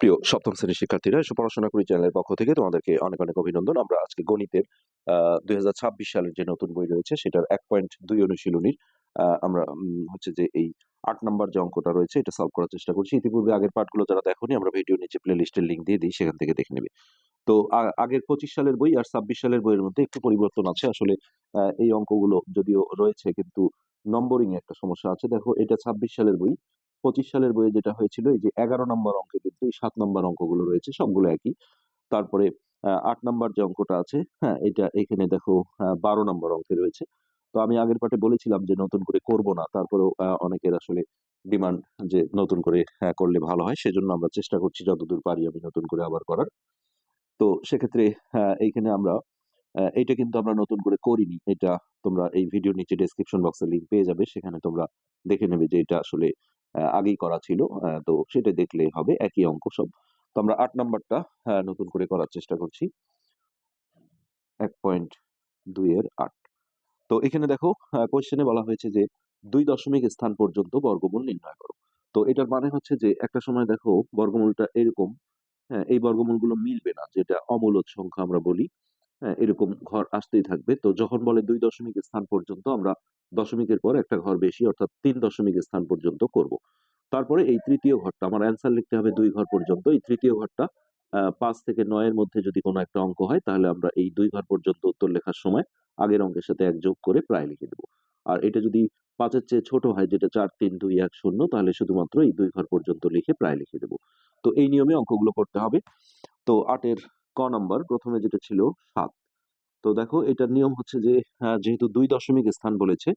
প্রিয় সপ্তম শ্রেণির শিক্ষার্থীরা এসব পড়াশোনা করি চ্যানেলের পক্ষ থেকে। তোমাদেরকে অনেক অনেক অভিনন্দন। আমরা আজকে গণিতের দুই হাজার ছাব্বিশ সালের যে নতুন বই রয়েছে, সেটার এক পয়েন্ট দুই অনুশীলনীর আমরা হচ্ছে যে এই আট নম্বর যে অঙ্কটা রয়েছে, এটা সলভ করার চেষ্টা করছি। ইতিপূর্বে আগের পার্টগুলো যারা দেখোনি, আমরা ভিডিও নিচে প্লে লিস্টের লিঙ্ক দিয়ে দিই, সেখান থেকে দেখে নেবে। তো আগের পঁচিশ সালের বই আর ছাব্বিশ সালের বইয়ের মধ্যে একটু পরিবর্তন আছে। আসলে এই অঙ্কগুলো যদিও রয়েছে, কিন্তু নম্বরিং একটা সমস্যা আছে। দেখো, এটা ছাব্বিশ সালের বই। পঁচিশ সালের বইয়ে যেটা হয়েছিল এই যে এগারো নম্বর অঙ্কে কিন্তু এই সাত নম্বর অঙ্কগুলো রয়েছে সবগুলো একই। তারপরে আট নম্বর যে অঙ্কটা আছে হ্যাঁ এটা এখানে দেখো বারো নম্বর অঙ্কে রয়েছে। তো আমি আগের পাটে বলেছিলাম যে নতুন করে করব না তারপরেও অনেকের আসলে ডিমান্ড যে নতুন করে হ্যাঁ, করলে ভালো হয় সেজন্য আমরা চেষ্টা করছি যতদূর পারি আমি নতুন করে আবার করার। তো সেক্ষেত্রে আহ, এইখানে আমরা এইটা কিন্তু আমরা নতুন করে করিনি এটা তোমরা এই ভিডিওর নিচে ডেসক্রিপশন বক্সে লিংক পেয়ে যাবে সেখানে তোমরা দেখে নেবে যে এটা আসলে আগেই করা ছিল। তো সেটা দেখলে হবে একই অঙ্ক সব। তো আমরা আট নাম্বারটা আহ, নতুন করে করার চেষ্টা করছি। এক পয়েন্ট দুই এর আট। তো এখানে দেখো কোয়েশ্চেনে বলা হয়েছে যে দুই দশমিক স্থান পর্যন্ত বর্গমূল নির্ণয় করো। তো এটার মানে হচ্ছে যে একটা সময় দেখো বর্গমূলটা এরকম হ্যাঁ এই বর্গমূলগুলো মিলবে না যেটা অমূলদ সংখ্যা আমরা বলি। হ্যাঁ এরকম ঘর আসতেই থাকবে। তো যখন বলে দুই দশমিক স্থান পর্যন্ত, আমরা দশমিকের পর একটা ঘর বেশি, অর্থাৎ তিন দশমিক স্থান পর্যন্ত করব। তারপরে এই তৃতীয় ঘরটা, আমার অ্যান্সার লিখতে হবে দুই ঘর পর্যন্ত। এই তৃতীয় ঘরটা পাঁচ থেকে নয়ের মধ্যে যদি কোনো একটা অঙ্ক হয়, তাহলে আমরা এই দুই ঘর পর্যন্ত উত্তর লেখার সময় আগের অঙ্কের সাথে এক যোগ করে প্রায় লিখে দেবো। আর এটা যদি পাঁচের চেয়ে ছোট হয়, যেটা চার, তিন, দুই, এক, শূন্য, তাহলে শুধুমাত্র এই দুই ঘর পর্যন্ত লিখে প্রায় লিখে দেবো। তো এই নিয়মে অঙ্কগুলো করতে হবে। তো আটের ক নম্বর প্রথমে যেটা ছিল সাত। তো দেখো এটার নিয়ম হচ্ছে যে আহ, যেহেতু দুই দশমিক স্থান বলেছে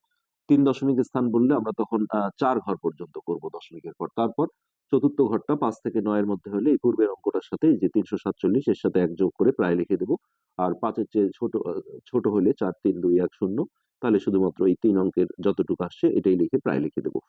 তিন দশমিক স্থান বললে আমরা তখন চার ঘর পর্যন্ত করব দশমিকের পর তারপর চতুর্থ ঘরটা পাঁচ থেকে নয়ের মধ্যে হলে এই পূর্বের অঙ্কটার সাথে যে তিনশো সাতচল্লিশ এর সাথে এক যোগ করে প্রায় লিখে দেবো। আর পাঁচের চেয়ে ছোট ছোট হলে চার তিন দুই এক শূন্য তাহলে শুধুমাত্র এই তিন অঙ্কের যতটুকু আসছে এটাই লিখে প্রায় লিখে দেবো।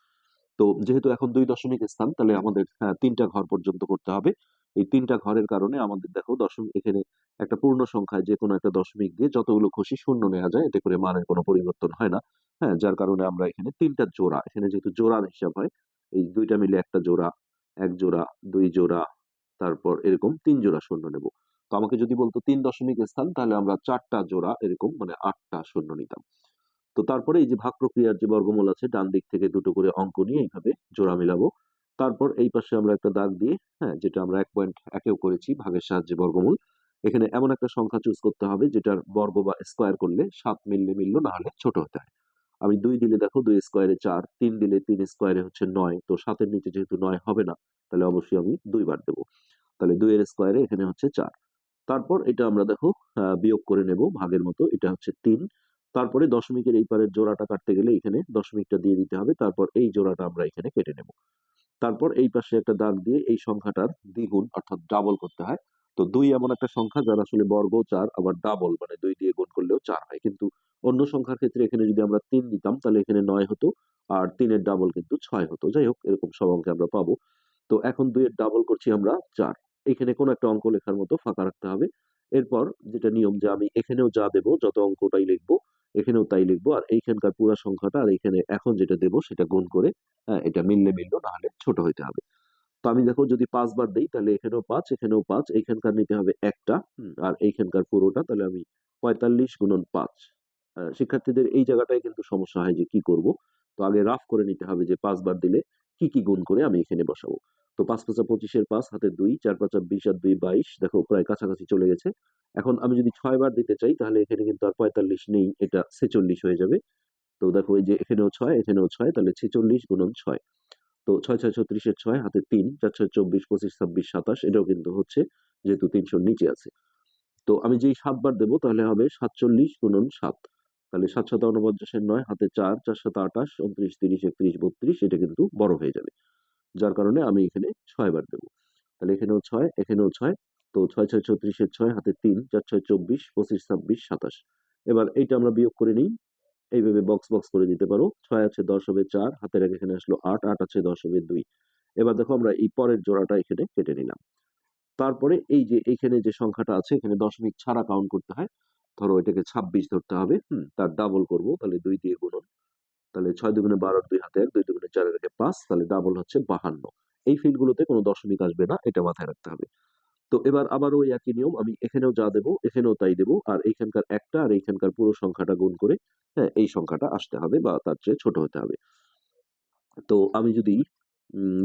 তো যেহেতু এখন দুই দশমিক স্থান তাহলে আমাদের আহ, তিনটা ঘর পর্যন্ত করতে হবে। এই তিনটা ঘরের কারণে আমাদের দেখো দশমিক এখানে একটা পূর্ণ সংখ্যায় যে কোনো একটা দশমিক দিয়ে যতগুলো খুশি শূন্য নেওয়া যায় এতে করে মানের কোনো পরিবর্তন হয় না। হ্যাঁ যার কারণে আমরা এখানে তিনটা জোড়া এখানে যেহেতু জোড়ার হিসাব হয় এই দুইটা মিলে একটা জোড়া এক জোড়া দুই জোড়া তারপর এরকম তিন জোড়া শূন্য নেব। তো আমাকে যদি বলতো তিন দশমিক স্থান তাহলে আমরা চারটা জোড়া এরকম মানে আটটা শূন্য নিতাম। তো তারপরে এই যে ভাগ প্রক্রিয়ার যে বর্গমূল আছে, ডান দিক থেকে দুটো করে অঙ্ক নিয়ে এইভাবে জোড়া মিলাবো। তারপর এই পাশে আমরা একটা দাগ দিয়ে হ্যাঁ যেটা আমরা এক পয়েন্ট একেও করেছি, ভাগের সাহায্যে বর্গমূল। এখানে এমন একটা সংখ্যা চুজ করতে হবে, যেটার বর্গ বা স্কোয়ার করলে সাত মিললে মিললো, না হলে ছোট হতে হয় আমি দুই দিলে দেখো, দুই স্কোয়ারে চার, তিন দিলে তিন স্কোয়ারে হচ্ছে নয়, তো সাতের নিচে যেহেতু নয় হবে না, তাহলে অবশ্যই আমি দুইবার দেবো। তাহলে দুইয়ের স্কোয়ারে এখানে হচ্ছে চার। তারপর এটা আমরা দেখো বিয়োগ করে নেব ভাগের মতো, এটা হচ্ছে তিন। তারপরে দশমিকের এই পারের জোড়াটা কাটতে গেলে এখানে দশমিকটা দিয়ে দিতে হবে। তারপর এই জোড়াটা আমরা এখানে কেটে নেব। তারপর এই পাশে একটা দাগ দিয়ে এই সংখ্যাটার দ্বিগুণ অর্থাৎ ডাবল করতে হয়। তো দুই এমন একটা সংখ্যা যার আসলে বর্গ চার, আবার ডাবল মানে দুই দিয়ে গুণ করলেও চার হয়। কিন্তু অন্য সংখ্যার ক্ষেত্রে এখানে যদি আমরা তিন দিতাম, তাহলে এখানে নয় হতো আর তিনের ডাবল কিন্তু ছয় হতো। যাই হোক, এরকম সব অঙ্কে আমরা পাবো। তো এখন দুইয়ের ডাবল করছি আমরা চার। এখানে কোনো একটা অঙ্ক লেখার মতো ফাঁকা রাখতে হবে। এরপর যেটা নিয়ম যে আমি এখানেও যা দেবো, যত অঙ্কটাই লিখব এখানেও তাই লিখব। আর এইখানকার পুরো সংখ্যাটা আর এখানে এখন যেটা দেবো সেটা গুণ করে হ্যাঁ এটা মিললে মিললো না হলে ছোট হইতে হবে। তো আমি দেখো যদি পাঁচবার দেই তাহলে এখানেও পাঁচ এখানেও পাঁচ, এইখানকার নিতে হবে একটা আর এইখানকার পুরোটা তাহলে আমি পঁয়তাল্লিশ গুণন পাঁচ। শিক্ষার্থীদের এই জায়গাটায় কিন্তু সমস্যা হয় যে কি করব? তো আগে রাফ করে নিতে হবে যে পাঁচবার দিলে কি কি গুণ করে আমি এখানে বসাবো। তো পাঁচ পাঁচা পঁচিশের পাঁচ, হাতে দুই, চার পাঁচা বিশ আর দুই, বাইশ, দেখো প্রায় কাছাকাছি চলে গেছে। এখন আমি যদি ছয় বার দিতে চাই, তাহলে এখানে কিন্তু আর পঁয়তাল্লিশ নেই, এটা ছেচল্লিশ হয়ে যাবে। তো দেখো এই যে এখানেও ছয় এখানেও ছয়, তাহলে ছেচল্লিশ গুণন ছয়। তো ছয় ছয়, ছত্রিশের ছয়, হাতে তিন, চার, ছয়, চব্বিশ, পঁচিশ, ছাব্বিশ, সাতাশ, এটাও কিন্তু হচ্ছে যেহেতু তিনশোর নিচে আছে। তো আমি যেই সাতবার দেবো, তাহলে হবে সাতচল্লিশ গুণন সাত। তাহলে সাত শত উনপঞ্চাশের নয়, হাতে চার চার শত আঠাশ উনত্রিশ, তিরিশ, একত্রিশ, বত্রিশ, এটা কিন্তু বড় হয়ে যাবে। যার কারণে আমি এখানে ছয় বার দেবো। তাহলে এখানেও ছয় এখানেও ছয়, তো ছয় ছয় ছত্রিশের ছয়, হাতে তিন, চার, ছয়, চব্বিশ, পঁচিশ, ছাব্বিশ, সাতাশ। এবার এইটা আমরা বিয়োগ করে নিই। এইভাবে বক্স বক্স করে দিতে পারো। ছয় আছে দশ হবে চার, হাতের এক এখানে আসলো আট আট আছে দশ হবে দুই। এবার দেখো আমরা এই পরের জোড়াটা এখানে কেটে নিলাম। তারপরে এই যে এখানে যে সংখ্যাটা আছে, এখানে দশমিক ছাড়া কাউন্ট করতে হয়। ধরো এটাকে ছাব্বিশ ধরতে হবে, হুম, তার ডাবল করব, তাহলে দুই দিয়ে গুণন। তাহলে ছয় দুগুণে বারো দুই হাতে এক দুই দুগুণে চারের একে পাঁচ, তাহলে ডাবল হচ্ছে বাহান্ন। এই ফিল্ডগুলোতে কোনো দশমিক আসবে না, এটা মাথায় রাখতে হবে। তো এবার আবারও ওই একই নিয়ম, আমি এখানেও যা দেবো, এখানেও তাই দেবো, আর এইখানকার একটা আর এইখানকার পুরো সংখ্যাটা গুণ করে হ্যাঁ এই সংখ্যাটা আসতে হবে বা তার চেয়ে ছোট হতে হবে। তো আমি যদি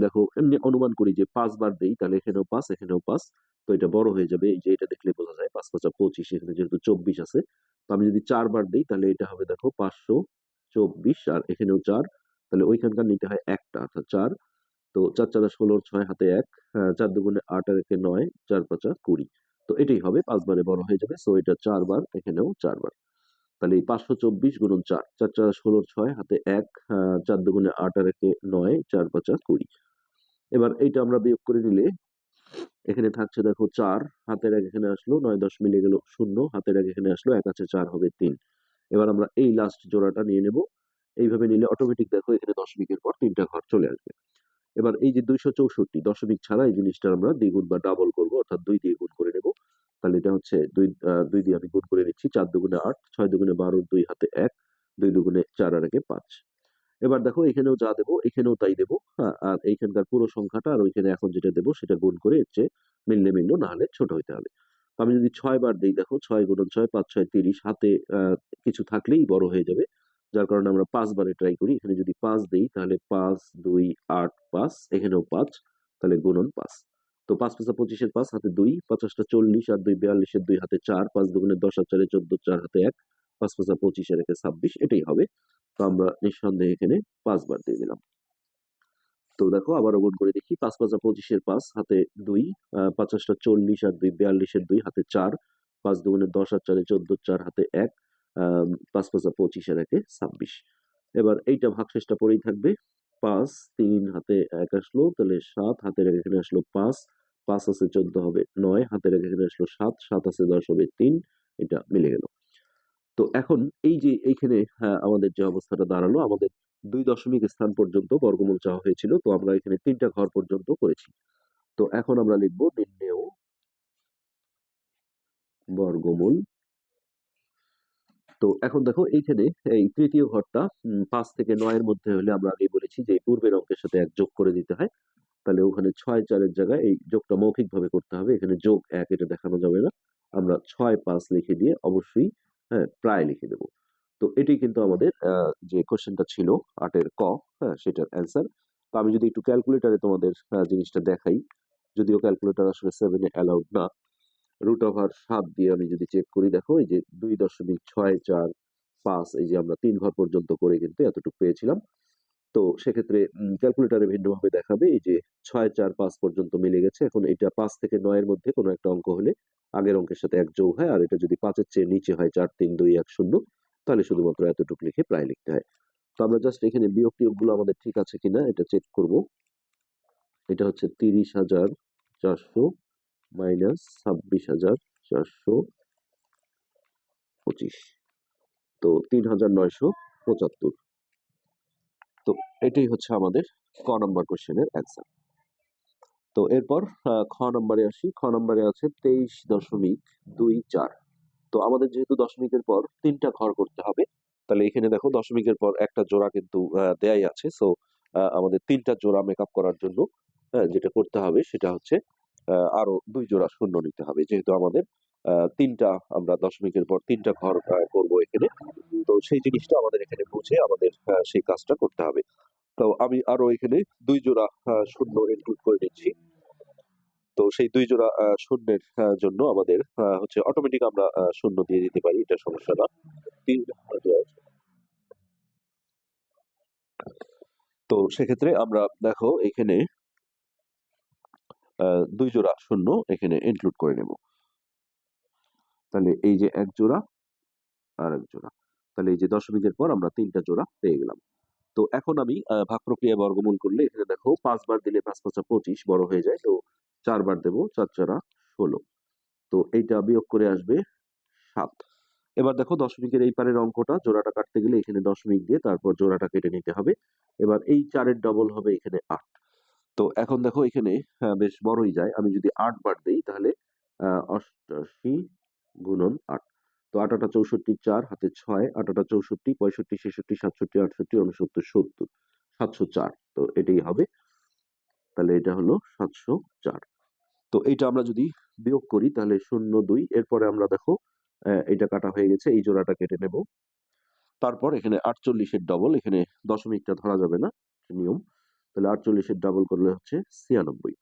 দেখো, এমনি অনুমান করি যে পাঁচ বার দেই, তাহলে এখানেও পাঁচ এখানেও পাঁচ, তো এটা বড় হয়ে যাবে। এই যে এটা দেখলে বোঝা যায়, পাঁচ পাঁচা পঁচিশ, এখানে যেহেতু চব্বিশ আছে, তো আমি যদি চারবার দিই, তাহলে এটা হবে, দেখো, পাঁচশো চব্বিশ আর এখানেও চার। তাহলে ওইখানকার নিতে হয় একটা অর্থাৎ চার। তো চার চারা ষোলোর ছয় হাতে এক আহ, চার দুগুণে আট আর একে নয় চার পাঁচা কুড়ি। তো এটাই হবে পাঁচবারে বড় হয়ে যাবে। সো এটা চারবার এখানেও চারবার। তাহলে এই পাঁচশো চব্বিশ গুণন চার চার চার ষোলোর ছয় হাতে এক আহ, চার দুগুণে আট আর একে নয় চার পাঁচা কুড়ি। এবার এইটা আমরা বিয়োগ করে নিলে এখানে থাকছে দেখো চার হাতের এক এখানে আসলো নয় দশ মিলে গেল শূন্য হাতের এক এখানে আসলো এক আছে চার হবে তিন। এবার আমরা এই লাস্ট জোড়াটা নিয়ে নেব। এইভাবে নিলে অটোমেটিক দেখো এখানে দশমিকের পর তিনটা ঘর চলে আসবে। এবার এই যে দুইশো চৌষট্টি, দশমিক ছাড়া এই জিনিসটা আমরা দ্বিগুণ বা ডাবল করব, অর্থাৎ দুই দিয়ে গুণ করে নেব। তাহলে এটা হচ্ছে দুই দুই দিয়ে আমি গুণ করে নিচ্ছি, চার দুগুণে আট, ছয় দুগুণে বারো, দুই হাতে এক, দুই দুগুণে চার আর একে পাঁচ। এবার দেখো এখানেও যা দেবো, এখানেও তাই দেবো হ্যাঁ আর এইখানকার পুরো সংখ্যাটা আর ওইখানে এখন যেটা দেবো সেটা গুণ করে এর চেয়ে মিললে মিললো, না হলে ছোট হইতে হবে। আমি যদি ছয় বার দিই, দেখো ছয় গুণন ছয়, পাঁচ ছয় তিরিশ, হাতে কিছু থাকলেই বড় হয়ে যাবে। যার কারণে আমরা পাঁচ বারে ট্রাই করি। এখানে যদি পাঁচ দিই, তাহলে পাঁচ, দুই, আট, পাঁচ, এখানেও পাঁচ, তাহলে গুণন পাঁচ। তো পাঁচ পাঁচা পঁচিশের পাঁচ, হাতে দুই পঞ্চাশটা চল্লিশ আর দুই বিয়াল্লিশের দুই হাতে চার, পাঁচ দুগুণে দশ আর চারে চোদ্দ, চার হাতে এক, পাঁচ পাঁচা পঁচিশের একে ছাব্বিশ, এটাই হবে। তো আমরা নিঃসন্দেহে এখানে পাঁচবার দিয়ে দিলাম। তো দেখো আবার গুণ করে দেখি। পাঁচ পাঁচা পঁচিশের পাঁচ হাতে দুই আহ, পঞ্চাশটা চল্লিশ আর দুই বিয়াল্লিশের দুই হাতে চার পাঁচ দুগুণে দশ আর চারে চোদ্দ চার হাতে এক পাঁচ পাঁচা পঁচিশের একে ছাব্বিশ। এবার এইটা ভাগশেষটা পরেই থাকবে। পাঁচ তিন হাতে এক আসলো তাহলে সাত হাতের এক এখানে আসলো পাঁচ পাঁচ আছে চোদ্দ হবে নয় হাতের এক এখানে আসলো সাত সাত আছে দশ হবে তিন এটা মিলে গেল। তো এখন এই যে এইখানে হ্যাঁ, আমাদের যে অবস্থাটা দাঁড়াল আমাদের দুই দশমিক স্থান পর্যন্ত বর্গমূল চাওয়া হয়েছিল। তো আমরা এখানে তিনটা ঘর পর্যন্ত করেছি। তো এখন আমরা লিখব নির্ণেয় বর্গমূল। তো এখন দেখো এইখানে এই তৃতীয় ঘরটা পাঁচ থেকে নয়ের মধ্যে হলে আমরা আগে বলেছি যে পূর্বের অঙ্কের সাথে এক যোগ করে দিতে হয়। তাহলে ওখানে ছয় চারের জায়গায় এই যোগটা মৌখিক ভাবে করতে হবে। এখানে যোগ এক এটা দেখানো যাবে না। আমরা ছয় পাঁচ লিখে দিয়ে অবশ্যই হ্যাঁ প্রায় লিখে দেবো। তো এটি কিন্তু আমাদের যে কোশ্চেনটা ছিল আটের ক হ্যাঁ সেটার অ্যান্সার তো আমি যদি একটু ক্যালকুলেটারে তোমাদের জিনিসটা দেখাই, যদিও ক্যালকুলেটর আসলে সেভেনে অ্যালাউড না রুট ওভার সাত দিয়ে আমি যদি চেক করি, দেখো, এই যে দুই দশমিক ছয় চার পাঁচ, এই যে আমরা তিন ঘর পর্যন্ত করে কিন্তু এতটুকু পেয়েছিলাম। তো সেক্ষেত্রে ক্যালকুলেটারে ভিন্নভাবে দেখাবে, এই যে ছয় চার পাঁচ পর্যন্ত মিলে গেছে। এখন এটা পাঁচ থেকে নয়ের মধ্যে কোনো একটা অঙ্ক হলে আগের অঙ্কের সাথে এক যোগ হয়, আর এটা যদি পাঁচের চেয়ে নিচে হয়, চার, তিন, দুই, এক, শূন্য তাহলে শুধুমাত্র এতটুকু লিখে প্রায় লিখতে হয়। তো আমরা জাস্ট এখানে বিয়োগ টিয়োগগুলো আমাদের ঠিক আছে কিনা এটা চেক করব। এটা হচ্ছে তিরিশ হাজার চারশো মাইনাস ছাব্বিশ হাজার চারশো পঁচিশ। তো তিন হাজার নয়শো পঁচাত্তর। তো এটাই হচ্ছে আমাদের ক নম্বর কোশ্চেনের অ্যান্সার তো এরপর খ নম্বরে আসি। খ নম্বরে আছে তেইশ দশমিক দুই চার। তো আমাদের যেহেতু দশমিকের পর তিনটা ঘর করতে হবে, তাহলে এখানে দেখো দশমিকের পর একটা জোড়া কিন্তু দেয়াই আছে। সো আমাদের তিনটা জোড়া মেকআপ করার জন্য যেটা করতে হবে সেটা হচ্ছে আরও দুই জোড়া শূন্য নিতে হবে। যেহেতু আমাদের তিনটা, আমরা দশমিকের পর তিনটা ঘর করব এখানে। তো সেই জিনিসটা আমাদের এখানে বুঝে আমাদের সেই কাজটা করতে হবে। তো আমি আরও এখানে দুই জোড়া শূন্য ইনক্লুড করে নিচ্ছি। তো সেই দুই জোড়া শূন্যের জন্য আমাদের হচ্ছে অটোমেটিক আমরা শূন্য দিয়ে দিতে পারি, এটা সমস্যা না। তো সেক্ষেত্রে আমরা দেখো এখানে দুই জোড়া শূন্য এখানে ইনক্লুড করে নেব। তাহলে এই যে এক জোড়া, আর এক জোড়া। তাহলে এই যে দশমিকের পর আমরা তিনটা জোড়া পেয়ে গেলাম। তো এখন আমি ভাগ প্রক্রিয়া বর্গমূল করলে এখানে দেখো পাঁচবার দিলে পাঁচ পাঁচা পঁচিশ বড় হয়ে যায়। তো চারবার দেবো চার চারা ষোলো। তো এইটা বিয়োগ করে আসবে সাত। এবার দেখো দশমিকের এই পারের অঙ্কটা জোড়াটা কাটতে গেলে এখানে দশমিক দিয়ে তারপর জোড়াটা কেটে নিতে হবে। এবার এই চারের ডবল হবে এখানে আট। তো এখন দেখো এখানে আহ, বেশ বড়ই যায়। আমি যদি আট বার দিই তাহলে অষ্টাশি গুণন আট। তো আট আটা চৌষট্টি চার হাতে ছয় আট আটা চৌষট্টি পঁয়ষট্টি ছেষট্টি সাতষট্টি আটষট্টি উনসত্তর সত্তর সাতশো চার। তো এটাই হবে। তাহলে এটা হলো সাতশো চার। তো এইটা আমরা যদি বিয়োগ করি তাহলে শূন্য দুই, এরপরে আমরা দেখো এটা কাটা হয়ে গেছে, এই জোড়াটা কেটে নেব। তারপর এখানে আটচল্লিশের ডবল এখানে দশমিকটা ধরা যাবে না নিয়ম। তাহলে আটচল্লিশের ডাবল করলে হচ্ছে ছিয়ানব্বই।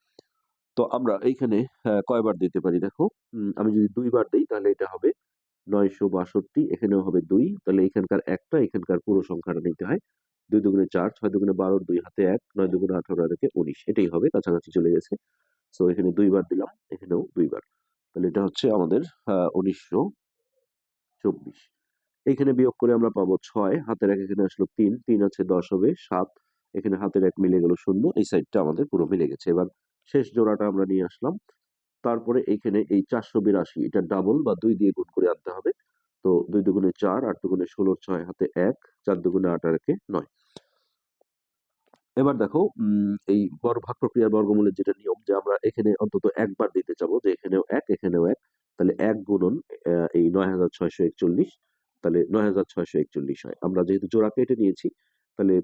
তো আমরা এইখানে কয়বার দিতে পারি দেখো? আমি যদি দুইবার দিই তাহলে এটা হবে নয়শো বাষট্টি, এখানেও হবে দুই। তাহলে এখানকার একটা, এখানকার পুরো সংখ্যাটা নিতে হয় দুই দুগুণে চার, ছয় দুগুণে বারো দুই হাতে এক, নয় দুগুণে আঠারো একে উনিশ। এটাই হবে, কাছাকাছি চলে গেছে। সো এখানে দুইবার দিলাম, এখানেও দুইবার। তাহলে এটা হচ্ছে আমাদের উনিশশো চব্বিশ। এইখানে বিয়োগ করে আমরা পাবো ছয়, হাতের এক এখানে আসলো তিন তিন আছে দশ হবে, সাত, এখানে হাতের এক মিলে গেল শূন্য, এই সাইডটা আমাদের পুরো মিলে গেছে। এবার শেষ জোড়াটা আমরা নিয়ে আসলাম। তারপরে এইখানে এই চারশো বিরাশি, এটা ডাবল বা দুই দিয়ে গুণ করে আনতে হবে। তো দুই দুগুণে চার, আট দুগুণে ষোলো, ছয় হাতে এক, চার দুগুণে আট আর একে নয়। এবার দেখো এই বর্গ ভাগ প্রক্রিয়ার বর্গমূলের যেটা নিয়ম যে আমরা এখানে অন্তত একবার দিতে চাবো যে এখানেও এক এখানেও এক, তাহলে এক গুণন এই নয় হাজার ছয়শো একচল্লিশ, তাহলে নয় হাজার ছয়শো একচল্লিশ হয়। আমরা যেহেতু জোড়া কেটে নিয়েছি, তাহলে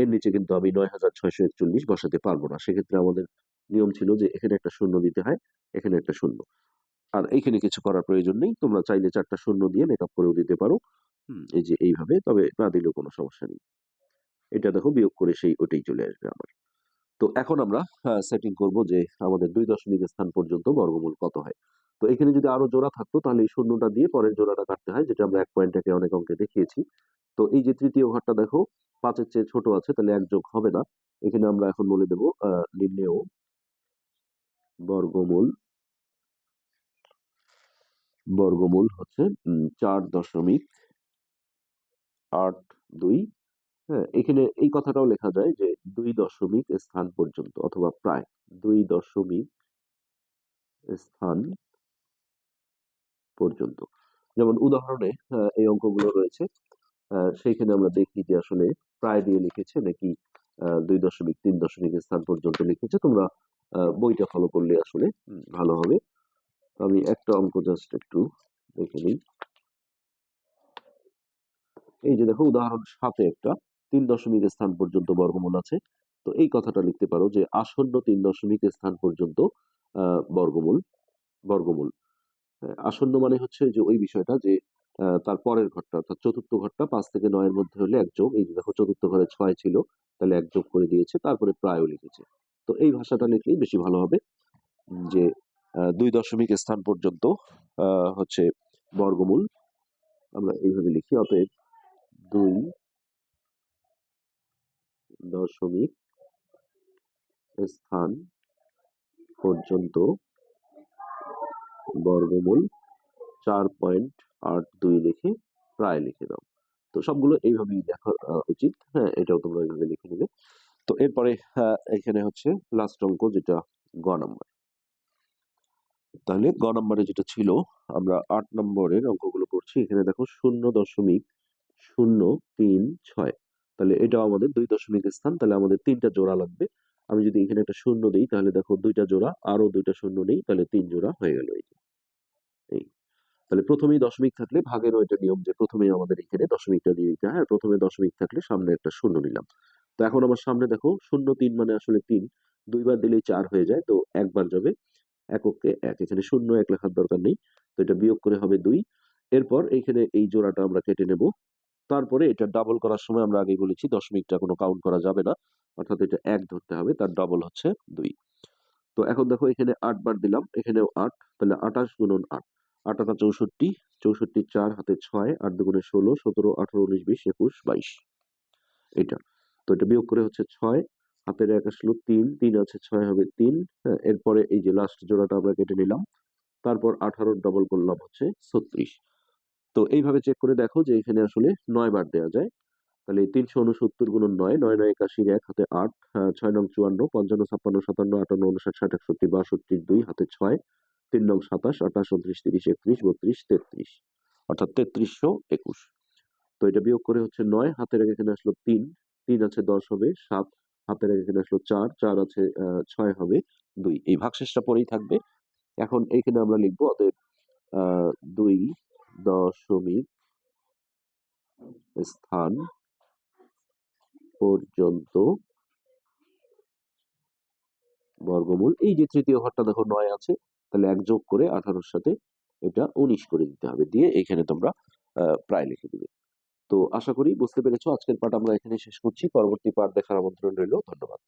এর নিচে কিন্তু আমি নয় হাজার ছয়শো একচল্লিশ বসাতে পারব না। সেক্ষেত্রে আমাদের নিয়ম ছিল যে এখানে একটা শূন্য দিতে হয়, এখানে একটা শূন্য। আর এইখানে কিছু করার প্রয়োজন নেই। তোমরা চাইলে চারটা শূন্য দিয়ে মেকআপ করেও দিতে পারো। এই যে এইভাবে তবে না দিলেও কোনো সমস্যা নেই। এটা দেখো বিয়োগ করে সেই ওটাই চলে আসবে আমার তো এখন আমরা সেটিং করব যে আমাদের দুই দশমিক স্থান পর্যন্ত বর্গমূল কত হয়। তো এখানে যদি আরও জোড়া থাকতো তাহলে এই শূন্যটা দিয়ে পরের জোড়াটা কাটতে হয় যেটা আমরা এক পয়েন্টটাকে অনেক অঙ্কে দেখিয়েছি। তো এই যে তৃতীয় ঘরটা দেখো পাঁচের চেয়ে ছোট আছে তাহলে এক যোগ হবে না। এখানে আমরা এখন বলে দেবো আহ নিম্নেও বর্গমূল বর্গমূল হচ্ছে চার দশমিক আট দুই। হ্যাঁ এখানে এই কথাটাও লেখা যায় যে দুই দশমিক স্থান পর্যন্ত অথবা প্রায় দুই দশমিক স্থান পর্যন্ত। যেমন উদাহরণে এই অঙ্কগুলো রয়েছে। সেইখানে আমরা দেখি যে আসলে প্রায় দিয়ে লিখেছে নাকি দুই দশমিক, তিন দশমিক স্থান পর্যন্ত লিখেছে। তোমরা বইটা ফলো করলে আসলে ভালো হবে। আমি একটা অঙ্ক জাস্ট একটু দেখে নিই। এই যে দেখো, উদাহরণ সাথে একটা, তিন দশমিক স্থান পর্যন্ত বর্গমূল আছে। তো এই কথাটা লিখতে পারো যে আসন্ন তিন দশমিক স্থান পর্যন্ত বর্গমূল বর্গমূল। আসন্ন মানে হচ্ছে যে ওই বিষয়টা যে তার পরের ঘরটা, অর্থাৎ চতুর্থ ঘরটা পাঁচ থেকে নয়ের মধ্যে হলে এক যোগ, এই যে দেখো চতুর্থ ঘরে ছয় ছিল, তাহলে এক যোগ করে দিয়েছে, তারপরে প্রায়ও লিখেছে। তো এই ভাষাটা লিখলেই বেশি ভালো হবে, যে দুই দশমিক স্থান পর্যন্ত হচ্ছে বর্গমূল। আমরা এইভাবে লিখি, অতএব দুই দশমিক স্থান পর্যন্ত বর্গমূল, চার পয়েন্ট আট দুই লিখে প্রায় লিখে দাও। তো সবগুলো এইভাবেই দেখা উচিত। হ্যাঁ এটাও তোমরা এইভাবে লিখে নেবে। তো এরপরে এখানে হচ্ছে লাস্ট অঙ্ক, যেটা গ নাম্বার। তাহলে গ নাম্বারে যেটা ছিল, আমরা আট নম্বরের অঙ্কগুলো করছি এখানে দেখো শূন্য দশমিক শূন্য তিন ছয়। তাহলে এটাও আমাদের দুই দশমিক স্থান, তাহলে আমাদের তিনটা জোড়া লাগবে। আমি যদি এখানে একটা শূন্য দিই, তাহলে দেখো দুইটা জোড়া আরও দুইটা শূন্য নেই, তাহলে তিন জোড়া হয়ে গেল এই তাহলে প্রথমেই দশমিক থাকলে ভাগেরও এটা নিয়ম যে প্রথমেই আমাদের এখানে দশমিকটা দিয়ে দিতে হয় প্রথমে দশমিক থাকলে সামনে একটা শূন্য নিলাম। তো এখন আমার সামনে দেখো শূন্য তিন মানে আসলে তিন। দুইবার দিলেই চার হয়ে যায়, তো একবার যাবে। এককে এক। এখানে শূন্য, এক লেখার দরকার নেই। তো এটা বিয়োগ করে হবে দুই। এরপর এইখানে এই জোড়াটা আমরা কেটে নেব। তারপরে এটা ডাবল করার সময় আমরা আগেই বলেছি দশমিকটা কোনো কাউন্ট করা যাবে না। অর্থাৎ এটা এক ধরতে হবে, তার ডাবল হচ্ছে দুই। তো এখন দেখো এখানে আট বার দিলাম, এখানেও আট, তাহলে আঠাশ গুণন আট। আট আটা চৌষট্টি চৌষট্টি চার হাতে ছয়, আট দুগুণে ষোলো, সতেরো, আঠারো, উনিশ, বিশ, একুশ, বাইশ। এটা তো এটা বিয়োগ করে হচ্ছে ছয় হাতের এক আসলো তিন তিন আছে ছয় হবে তিন। হ্যাঁ এরপরে এই যে লাস্ট জোড়াটা আমরা কেটে নিলাম। তারপর আঠারোর ডবল করলাম হচ্ছে ছত্রিশ। তো এইভাবে চেক করে দেখো যে এখানে আসলে নয় বার দেওয়া যায়। তাহলে তিনশো উনসত্তর গুণ নয় নয় নয় একাশির এক, হাতে আট ছয় নং চুয়ান্ন, পঞ্চান্ন, ছাপ্পান্ন, সাতান্ন, আটান্ন, উনষাট, ষাট, একষট্টি, বাষট্টি, দুই, হাতে ছয়, তিন নং সাতাশ, আঠাশ, উনত্রিশ, তিরিশ, একত্রিশ, বত্রিশ, তেত্রিশ। অর্থাৎ তেত্রিশশো একুশ। তো এটা বিয়োগ করে হচ্ছে নয়, হাতের এখানে আসলো তিন তিন আছে দশ হবে সাত হাতের এক এখানে আসলো চার চার আছে ছয় হবে দুই। এই ভাগশেষটা পরেই থাকবে। এখন এইখানে আমরা লিখব, অতএব দুই, দশমিক স্থান পর্যন্ত বর্গমূল। এই যে তৃতীয় ঘরটা দেখো নয় আছে, তাহলে এক যোগ করে আঠারোর সাথে এটা উনিশ করে দিতে হবে। দিয়ে এখানে তোমরা প্রায় লিখে দিবে। তো আশা করি বুঝতে পেরেছ। আজকের পাঠ আমরা এখানে শেষ করছি। পরবর্তী পাঠ দেখার আমন্ত্রণ রইল। ধন্যবাদ।